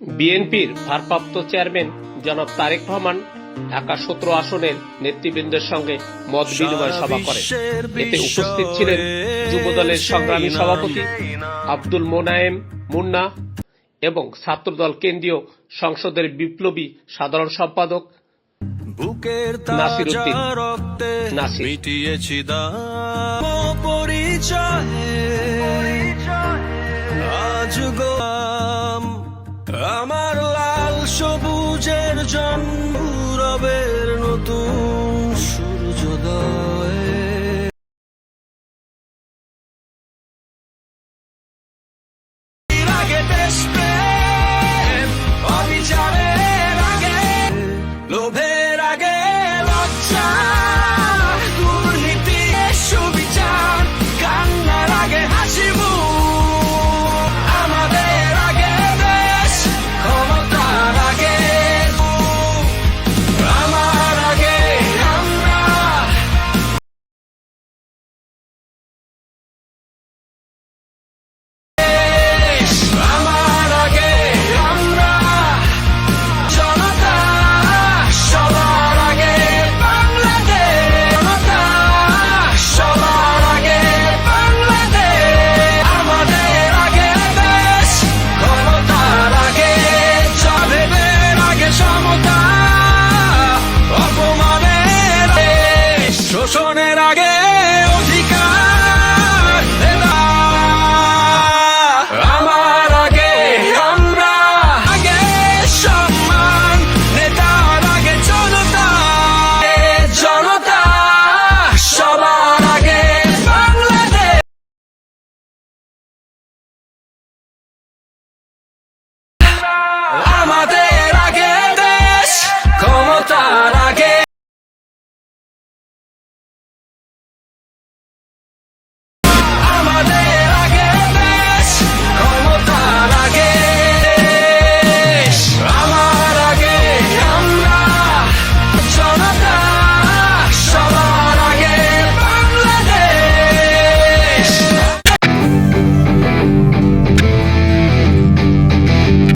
বিএনপির ভারপ্রাপ্ত চেয়ারম্যান জনাব তারেক রহমান ঢাকা সতেরো আসনের নেতৃবৃন্দের সঙ্গে মত বিনিময় সভা করেন। এতে উপস্থিত ছিলেন যুবদলের সংগ্রামী সভাপতি আব্দুল মোনায়েম মুন্না এবং ছাত্রদল কেন্দ্রীয় সংসদের বিপ্লবী সাধারণ সম্পাদক বুকের নাসির সবুজের জন্ম রবের নতুন আল্লাহ